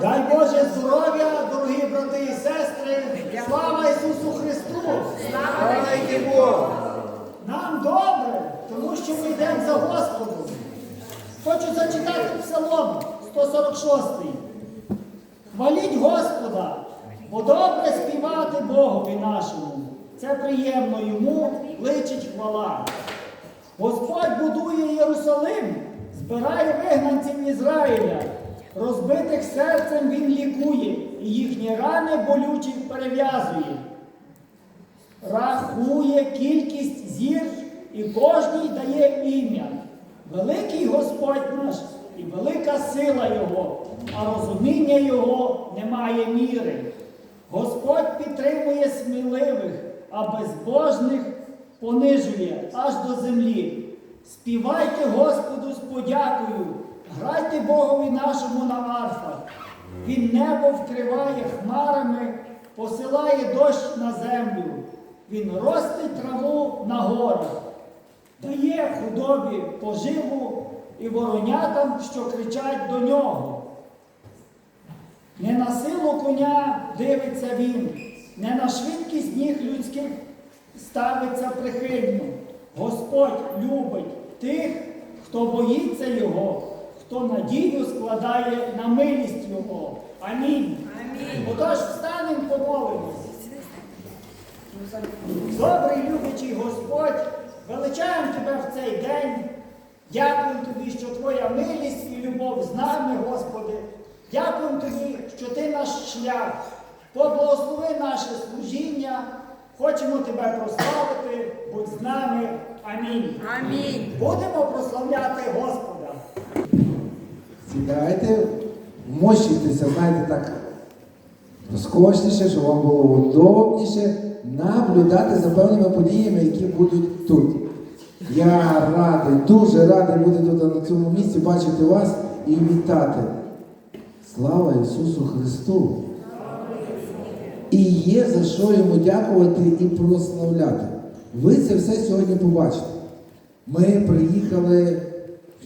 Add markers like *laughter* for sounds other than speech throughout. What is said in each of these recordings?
Дай Боже здоров'я, дорогі брати і сестри! Слава Ісусу Христу! Слава Богу! Нам добре, тому що ми йдемо за Господом. Хочу зачитати Псалом 146. Хваліть Господа, бо добре співати Богові нашому. Це приємно йому, личить хвала. Господь будує Єрусалим, збирає вигнанців Ізраїля, розбитих серцем він лікує, і їхні рани болючі перев'язує. Рахує кількість зір і кожній дає ім'я. Великий Господь наш і велика сила Його, а розуміння Його немає міри. Господь підтримує сміливих, а безбожних понижує аж до землі. Співайте Господу з подякою, грайте Богові нашому на арфах. Він небо вкриває хмарами, посилає дощ на землю. Він ростить траву на горах, дає худобі поживу і воронятам, що кричать до нього. Не на силу коня дивиться він, не на швидкість ніг людських ставиться прихильно. Господь любить тих, хто боїться Його, хто надію складає на милість Його. Амінь. Амінь. Отож встанемо помолимось. Добрий любячий Господь, величаємо Тебе в цей день. Дякуємо Тобі, що Твоя милість і любов з нами, Господи. Дякуємо Тобі, що Ти наш шлях. Поблагослови наше служіння. Хочемо Тебе прославити, будь з нами. Амінь. Амінь. Будемо прославляти Господа. Сідайте, мощуйтеся, знаєте, так розкошніше, щоб вам було удобніше наблюдати за певними подіями, які будуть тут. Я радий, дуже радий бути тут на цьому місці, бачити вас і вітати. Слава Ісусу Христу! І є за що йому дякувати і прославляти. Ви це все сьогодні побачите. Ми приїхали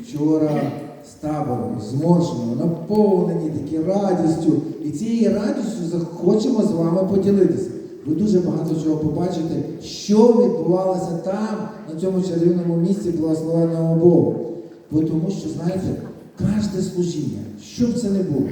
вчора з табору, зморшено, наповнені такі радістю. І цією радістю захочемо з вами поділитися. Ви дуже багато чого побачите, що відбувалося там, на цьому чарівному місці благословенного Богу. Бо тому що, знаєте, кожне служіння, що б це не було,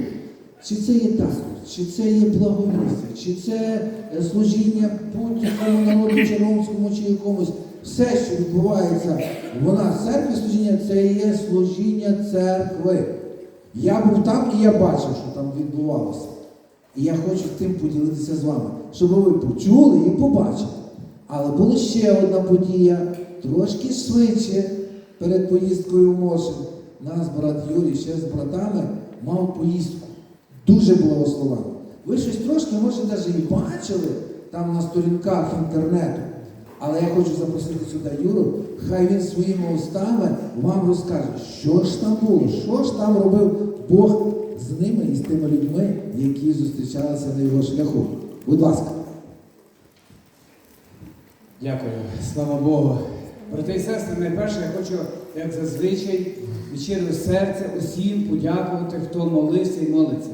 чи це є також, чи це є благовістя, чи це е, служіння будь-якому народу, чи ромському, чи якомусь, все, що відбувається в нас церкві служіння, це є служіння церкви. Я був там і я бачив, що там відбувалося. І я хочу тим поділитися з вами, щоб ви почули і побачили. Але була ще одна подія, трошки швидше перед поїздкою в Мошин. Нас брат Юрій ще з братами мав поїздку. Дуже благословенно. Ви щось трошки, може, навіть і бачили там на сторінках інтернету. Але я хочу запросити сюди Юру, хай він своїми устами вам розкаже, що ж там було, що ж там робив Бог з ними і з тими людьми, які зустрічалися на його шляху. Будь ласка. Дякую, слава Богу. Брати і сестри, найперше я хочу, як зазвичай, від щирого серця усім подякувати, хто молився і молиться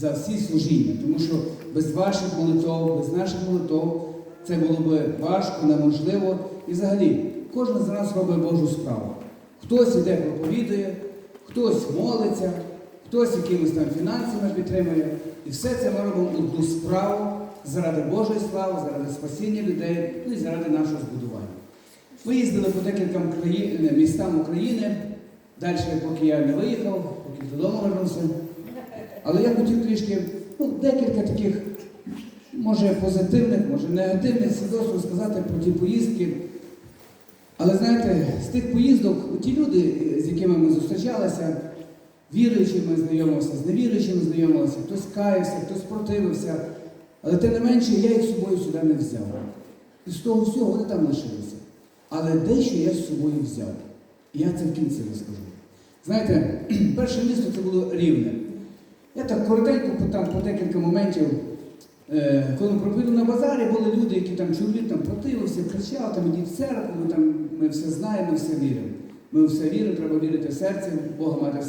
за всі служіння. Тому що без ваших молитов, без наших молитов це було б важко, неможливо. І взагалі, кожен з нас робить Божу справу. Хтось іде проповідує, хтось молиться, хтось якимось там фінансами підтримує. І все це ми робимо одну справу заради Божої слави, заради спасіння людей, ну і заради нашого збудування. Ми їздили по декільком країн, містам України. Далі, поки я не виїхав, поки додому вернувся. Але я хотів трішки, ну, декілька таких, може, позитивних, може, негативних свідоцтв сказати про ті поїздки. Але знаєте, з тих поїздок, ті люди, з якими ми зустрічалися, віруючими знайомилися, з невіруючими знайомилися, хтось каявся, хтось противився. Але тим не менше, я їх з собою сюди не взяв. І з того всього вони там лишилися. Але дещо я з собою взяв. І я це в кінці розкажу. Знаєте, *clears throat* перше місто це було рівне. Я так коротенько там по декілька моментів, е, коли проповідав на базарі, були люди, які там чоловік там противився, кричав, там ідіть в церкву, ми, там, ми все знаємо, ми все віримо. Ми в все віримо, треба вірити серцем, Бога мати